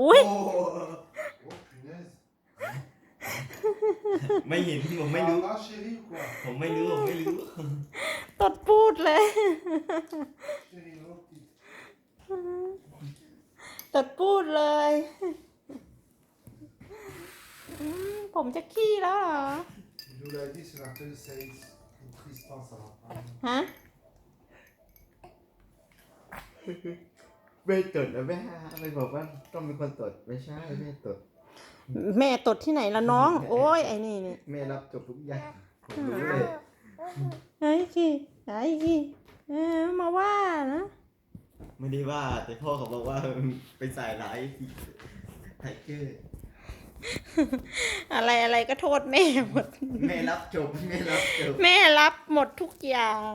อุ้ยโอ้ Oh, punaise. ไม่เห็นผมไม่รู้ Ah, chérie ou quoi ผมไม่รู้ผมไม่รู้ ตดพูดเลย Chérie, oh, petit. ตดพูดเลยอืมผมจะขี้แล้วเหรอ Il nous l'a dit, c'est l'appel Saïs. Ou Tristan, ça va pas. ฮะ ไม่ตดนะแม่ไม่บอกว่าต้องเป็นคนตดไม่ใช่แม่ตดแม่ตดที่ไหนละน้อง โอ้ยไอ้นี่นี่แม่รับจบทุกอย่างผมรู้เลยไอ้ขี้ไอ้ขี้เออมาว่านะไม่ได้ว่า แต่พ่อเขาบอกว่าไปใส่ร้ายไทเกอร์อะไรอะไรก็โทษแม่หมด แม่รับจบแม่รับจบแม่รับหมดทุกอย่าง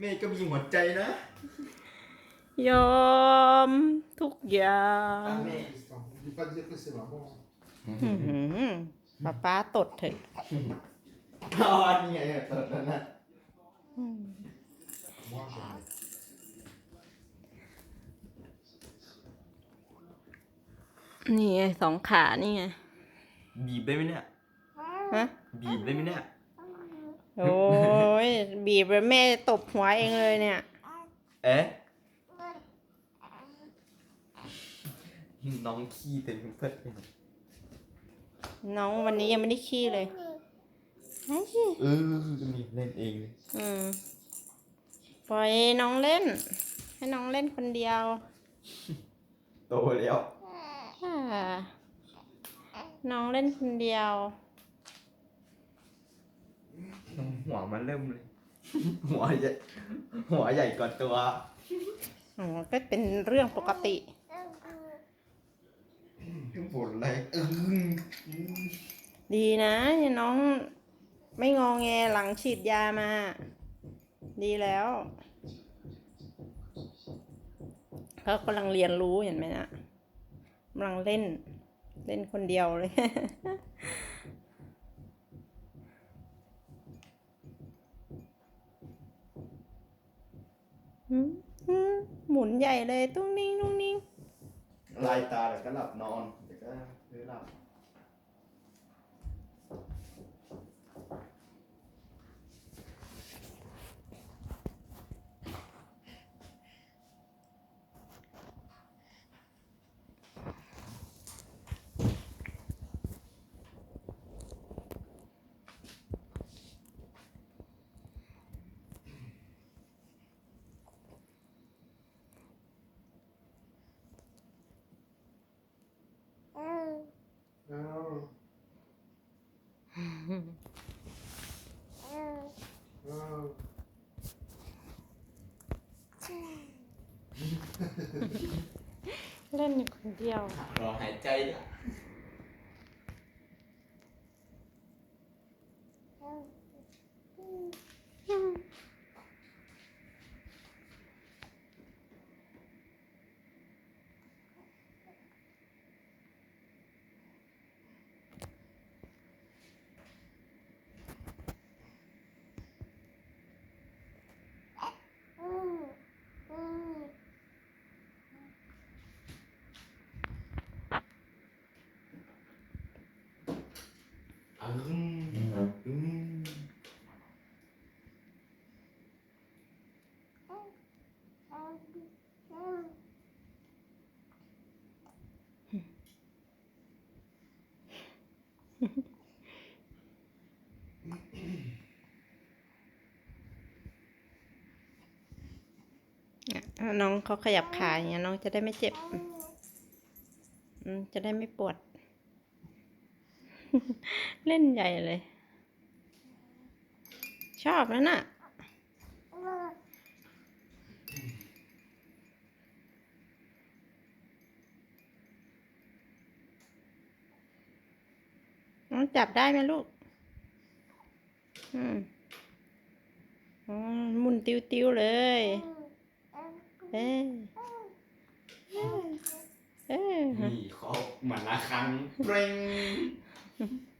แม่ก็มีหัวใจนะ ยอมทุกอย่าง Ah, mais- Tristan. Ne pas dire que c'est maman. อื้อหือป้าป้าตดเถอะอ๋อนี่ไงตดแล้วนะอืม Moi, j'en ai. นี่ไงสองขานี่ไงบีบได้ไหมเนี่ย ฮะบีบได้ไหมเนี่ย โอ้ยบีบแล้วแม่ตบหัวเองเลยเนี่ย เอ๊ะ น้องขี้เต็มเพื่อนไปหมดน้องวันนี้ยังไม่ได้ขี้เลยไอ้สิเออมีเล่นเองเลยอืมปล่อยน้องเล่น ให้น้องเล่นคนเดียว โตแล้วอ่าน้องเล่นคนเดียว หัวมันเริ่มเลย หัวใหญ่หัวใหญ่กว่าตัว อ๋อก็เป็นเรื่องปกติ ผลอะไรเออดีนะเนี่ยน้องไม่งอแงหลังฉีดยามา ดีแล้วเขากำลังเรียนรู้เห็นไหมนะกำลังเล่น เล่นคนเดียวเลยหืมหืมหมุนใหญ่เลยตุ้งนิ่งตุ้งนิ่งลายตาแล้วก็หลับนอน เดี๋ยวก็เดี๋ยวหลับ Non. Non. เล่นอยู่คนเดียว รอหายใจด้วยอืมอืมอะ น้องเขาขยับขาอย่างเงี้ยน้องจะได้ไม่เจ็บอืมจะได้ไม่ปวด เล่นใหญ่เลย ชอบแล้วน่ะ น้องจับได้ไหมลูก อืมอ๋อหมุนติ้วๆเลย เอ้ยเอ้ย นี่เขาหมาละครั้งเปร่ง Mm-hmm.